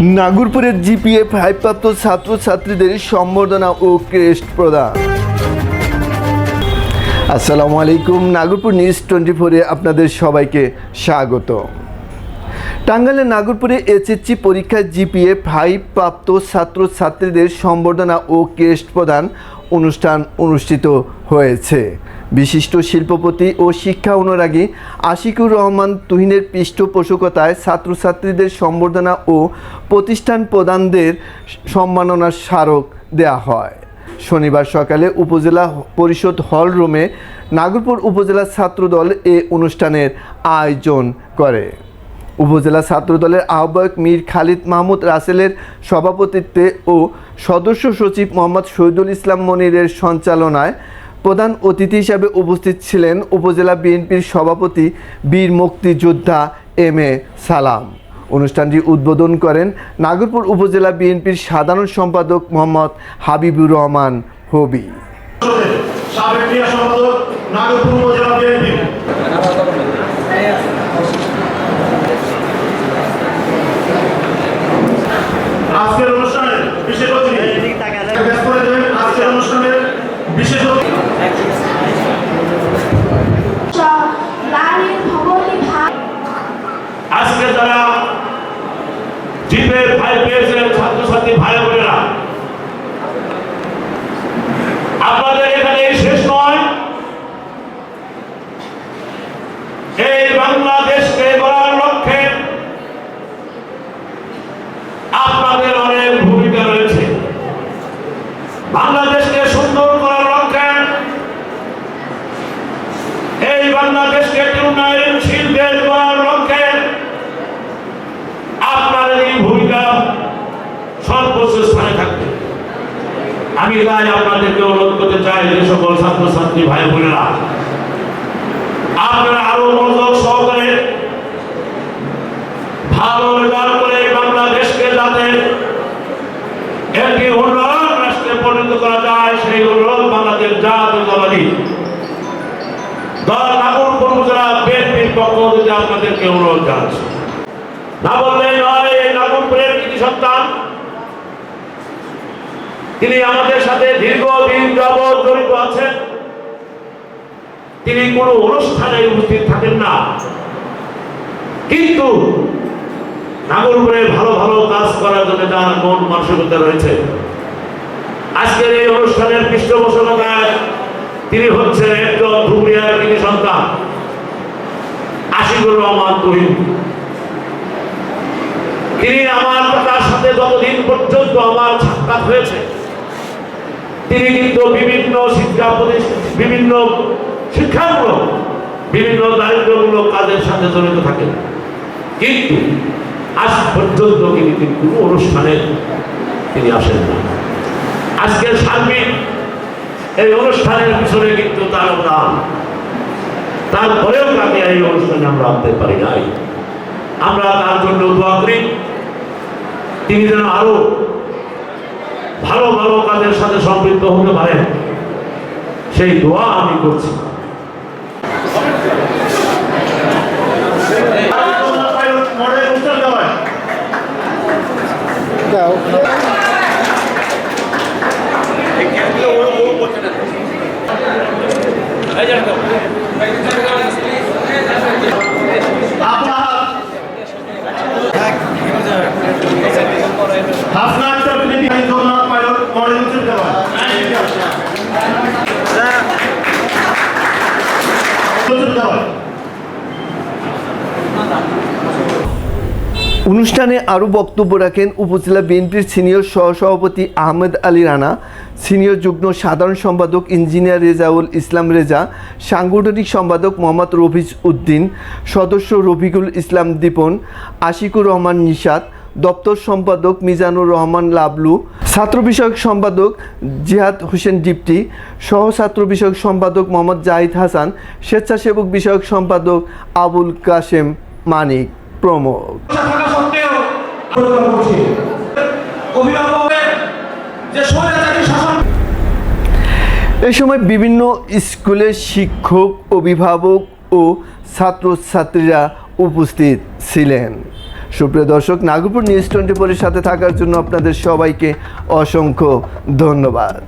নাগরপুরের GPA ফাইভপ্রাপ্ত ছাত্রছাত্রীদের সম্বর্ধনা ও crest প্রদান। আসসালামু আলাইকুম, নাগরপুর নিউজ টোয়েন্টি ফোরে আপনাদের সবাইকে স্বাগত। টাঙ্গাইলের নাগরপুরে এসএসসি পরীক্ষায় জিপিএ ফাইভ প্রাপ্ত ছাত্রছাত্রীদের সম্বর্ধনা ও ক্রেস্ট প্রদান অনুষ্ঠান অনুষ্ঠিত হয়েছে। বিশিষ্ট শিল্পপতি ও শিক্ষা অনুরাগী আশিকুর রহমান তুহিনের পৃষ্ঠপোষকতায় ছাত্রছাত্রীদের সম্বর্ধনা ও প্রতিষ্ঠান প্রদানদের সম্মাননার স্মারক দেওয়া হয়। শনিবার সকালে উপজেলা পরিষদ হল রুমে নাগরপুর উপজেলা ছাত্রদল এ অনুষ্ঠানের আয়োজন করে। উপজেলা ছাত্রদলের আহ্বায়ক মীর খালিদ মাহমুদ রাসেলের সভাপতিত্বে ও সদস্য সচিব মোহাম্মদ শহীদুল ইসলাম মনিরের সঞ্চালনায় প্রধান অতিথি হিসাবে উপস্থিত ছিলেন উপজেলা বিএনপির সভাপতি বীর মুক্তিযোদ্ধা এম এ সালাম। অনুষ্ঠানটি উদ্বোধন করেন নাগরপুর উপজেলা বিএনপির সাধারণ সম্পাদক মোহাম্মদ হাবিবুর রহমান হবি। সাবেক সম্পাদক, নাগরপুর উপজেলা বিএনপি আজকের অনুষ্ঠানের বিশেষ অতিথি। আজকের অনুষ্ঠানের বিশেষ আজকে যারা জিপে ফাইভ পেয়েছিলেন ছাত্রছাত্রী ভাই বোনেরা আপনাদের এখানে এই শেষ নয় এই বাংলাদেশকে গড়ার লক্ষ্যে আপনাদের অনেক ভূমিকা রয়েছে বাংলাদেশকে সুন্দর করার লক্ষ্যে এই বাংলাদেশকে একটি উন্নয়নশীল দেশ করার লক্ষ্যে আপনাদের এই ভূমিকা সর্বোচ্চ স্থানে থাকবে। আমি তাই আপনাদেরকে অনুরোধ করতে চাই যে সকল ছাত্রছাত্রী, ভাই বোনেরা, আপনারা আরও মনোযোগ সহকারে ভালো রেজাল্ট করে বাংলাদেশকে যাতে একটি উন্নয়ন রাষ্ট্রে পরিণত করা যায়, সেই অনুরোধ বাংলাদেশ জাতীয়তাবাদী দল থেকে আপনাদেরকে অনুরোধ জানাচ্ছি। না বললেই নয়, এই নাগরপুরের কৃতি সন্তান তিনি আমাদের সাথে দীর্ঘদিন যাবৎ জড়িত আছেন। তিনি কোনো অনুষ্ঠানে উপস্থিত থাকেন না। কিন্তু নাগরপুরে ভালো ভালো কাজ করার জন্য তার মন মানসিকতা রয়েছে। আজকের এই অনুষ্ঠানের পৃষ্ঠপোষকতায় তিনি হচ্ছেন একজন ধুবুরিয়ার তিনি সন্তান। আশিকুর রহমান তহিম তিনি আমার তার সাথে যতদিন পর্যন্ত আমার সাক্ষাৎ হয়েছে, তিনি কিন্তু বিভিন্ন শিক্ষা বিভিন্ন শিক্ষামূলক, বিভিন্ন দারিদ্রমূলক কাজের সাথে জড়িত থাকেন। কিন্তু আজ পর্যন্ত তিনি কিন্তু অনুষ্ঠানে তিনি আসেন না। আজকের সার্বিক এই অনুষ্ঠানের পিছনে কিন্তু তার নাম। তারপরেও তাকে এই অনুষ্ঠানে আমরা আনতে পারি নাই। আমরা তার জন্য দোয়া করি। তিনি যেন আরও ভালো ভালো কাজের সাথে সম্পৃক্ত হতে পারেন। সেই দোয়া আমি করছি। অনুষ্ঠানে আরও বক্তব্য রাখেন উপজেলা বিএনপির সিনিয়র সহসভাপতি আহমেদ আলী রানা, সিনিয়র যুগ্ম সাধারণ সম্পাদক ইঞ্জিনিয়ার রেজাউল ইসলাম রেজা, সাংগঠনিক সম্পাদক মোহাম্মদ রফিজ উদ্দিন, সদস্য রফিকুল ইসলাম দীপন, আশিকুর রহমান নিশাত দপ্তর সম্পাদক মিজানুর রহমান লাবলু ছাত্র বিষয়ক সম্পাদক জিহাদ হোসেন ডিপটি সহ ছাত্র বিষয়ক সম্পাদক মোহাম্মদ জাহিদ হাসান স্বেচ্ছাসেবক বিষয়ক সম্পাদক আবুল কাশেম মানিক প্রমুখ। এ সময় বিভিন্ন স্কুলের শিক্ষক অভিভাবক ও ছাত্রছাত্রীরা উপস্থিত ছিলেন। সুপ্রিয় দর্শক নাগপুর নিউজ টোয়েন্টি ফোরের সাথে থাকার জন্য আপনাদের সবাইকে অসংখ্য ধন্যবাদ।